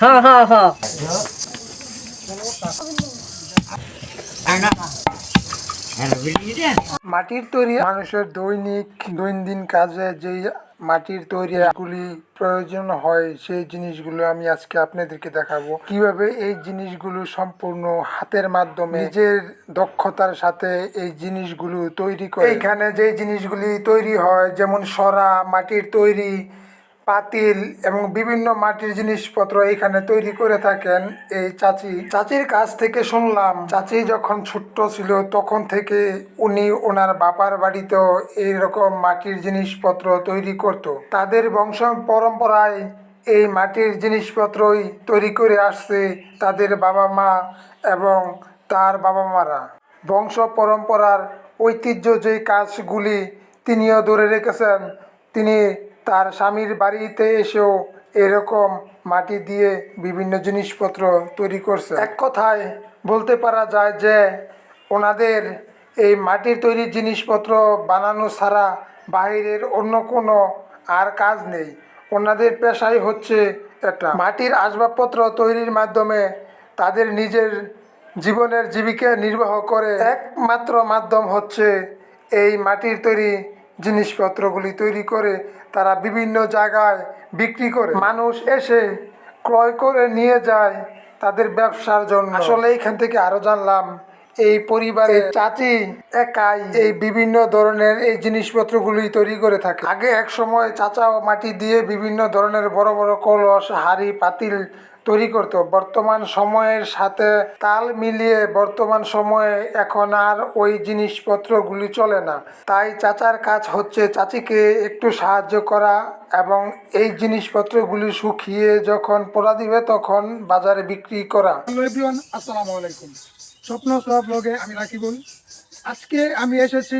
হ্যাঁ হ্যাঁ হ্যাঁ। মাটির তৈরি মানুষের দৈনিক, দৈনন্দিন কাজে যেই মাটির তৈরি গুলি প্রয়োজন হয়, সেই জিনিসগুলো আমি আজকে আপনাদেরকে দেখাবো। কীভাবে এই জিনিসগুলো সম্পূর্ণ হাতের মাধ্যমে নিজের দক্ষতার সাথে এই জিনিসগুলো তৈরি করে। এখানে যে জিনিসগুলি তৈরি হয়, যেমন সরা, মাটির তৈরি পাতিল এবং বিভিন্ন মাটির জিনিসপত্র এখানে তৈরি করে থাকেন এই চাচি। চাচির কাছ থেকে শুনলাম, চাচি যখন ছোট্ট ছিল তখন থেকে উনি ওনার বাবার বাড়িতেও এইরকম মাটির জিনিসপত্র তৈরি করত। তাদের বংশ পরম্পরায় এই মাটির জিনিসপত্রই তৈরি করে আসছে তাদের বাবা মা এবং তার বাবা মারা। বংশ পরম্পরার ঐতিহ্য যে কাজগুলি তিনিও ধরে রেখেছেন, তিনি তার স্বামীর বাড়িতে এসেও এরকম মাটি দিয়ে বিভিন্ন জিনিসপত্র তৈরি করছে। এক কথায় বলতে পারা যায় যে, ওনাদের এই মাটির তৈরি জিনিসপত্র বানানো ছাড়া বাইরের অন্য কোনো আর কাজ নেই। ওনাদের পেশাই হচ্ছে এটা। মাটির আসবাবপত্র তৈরির মাধ্যমে তাদের নিজের জীবনের জীবিকা নির্বাহ করে। একমাত্র মাধ্যম হচ্ছে এই মাটির তৈরি জিনিসপত্রগুলি তৈরি করে তারা বিভিন্ন জায়গায় বিক্রি করে। মানুষ এসে ক্রয় করে নিয়ে যায় তাদের ব্যবসার জন্য। আসলে এখান থেকে আরও জানলাম এই পরিবারে চাচি একাই এই বিভিন্ন ধরনের এই জিনিসপত্রগুলি তৈরি করে থাকে। আগে এক সময় চাচা মাটি দিয়ে বিভিন্ন ধরনের বড় বড় কলস হাড়ি পাতিল তৈরি করত। বর্তমান সময়ের সাথে তাল মিলিয়ে বর্তমান সময়ে এখন আর ওই জিনিসপত্রগুলি চলে না। তাই চাচার কাজ হচ্ছে চাচিকে একটু সাহায্য করা এবং এই জিনিসপত্রগুলি শুকিয়ে যখন পোড়া দিবে তখন বাজারে বিক্রি করা। আলাইকুম। স্বপ্ন সব ব্লগে আমি রাকিবুল। আজকে আমি এসেছি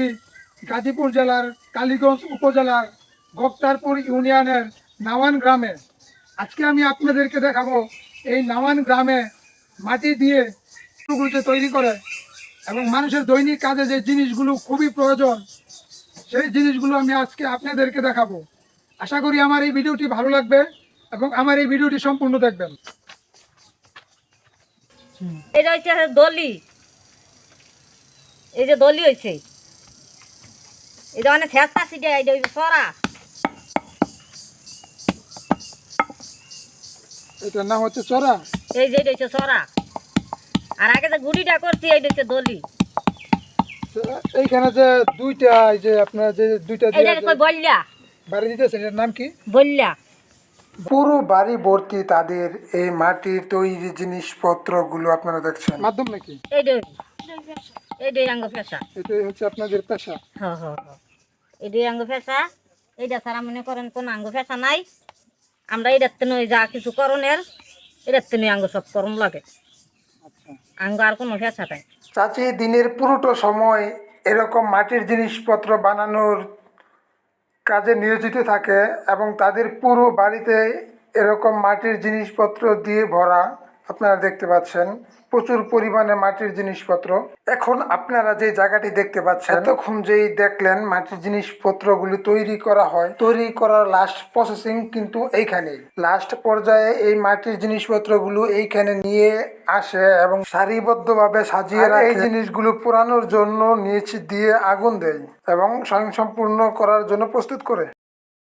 গাজীপুর জেলার কালীগঞ্জ উপজেলার গক্তারপুর ইউনিয়নের নাওয়ান গ্রামে। আজকে আমি আপনাদেরকে দেখাবো এই নাওয়ান গ্রামে মাটি দিয়ে যে তৈরি করে এবং মানুষের দৈনিক কাজে যে জিনিসগুলো খুবই প্রয়োজন, সেই জিনিসগুলো আমি আজকে আপনাদেরকে দেখাবো। আশা করি আমার এই ভিডিওটি ভালো লাগবে এবং আমার এই ভিডিওটি সম্পূর্ণ দেখবেন। এটা হচ্ছে দলি। এই যে দলি হয়েছে এটা এটা হচ্ছে সরা। এটার নাম হচ্ছে চড়া। এই যে এটা হচ্ছে সরা আর আগে যে গুড়িটা করছি এইটা হচ্ছে দলি। এইখানে যে দুইটা এই যে আপনার যে দুইটা বললা? বাড়ি দিতেছেন এর নাম কি? বললা। পুরো বাড়ি ভর্তি তাদের এই মাটির তৈরি জিনিসপত্রগুলো আপনারা দেখছেন। মাধ্যম নাকি? এইটা এইটাই আঙ্গ ফেসা। এটাই হচ্ছে আপনাদের পেশা। হ্যাঁ হ্যাঁ হ্যাঁ এইটাই আঙ্গ ফেসা এইটা ছাড়া মনে করেন কোন আঙ্গ ফেসা নাই। আমরা এটার তেন যা কিছু করণের এটার তেন আঙ্গ সব করণ লাগে। আচ্ছা। আঙ্গ আর কোনো ফেসা নাই। চাচি দিনের পুরোটো সময় এরকম মাটির জিনিসপত্র বানানোর কাজে নিয়োজিত থাকে এবং তাদের পুরো বাড়িতে এরকম মাটির জিনিসপত্র দিয়ে ভরা আপনারা দেখতে পাচ্ছেন প্রচুর পরিমাণে মাটির জিনিসপত্র। এখন আপনারা যে জায়গাটি দেখতে পাচ্ছেন এতক্ষণ যেই দেখলেন মাটির জিনিসপত্রগুলি তৈরি করা হয় তৈরি করার লাস্ট প্রসেসিং কিন্তু এইখানেই লাস্ট পর্যায়ে এই মাটির জিনিসপত্রগুলো এইখানে নিয়ে আসে এবং সারিবদ্ধভাবে সাজিয়ে রাখে। এই জিনিসগুলো পোড়ানোর জন্য নিচে দিয়ে আগুন দেয় এবং স্বয়ংসম্পূর্ণ করার জন্য প্রস্তুত করে।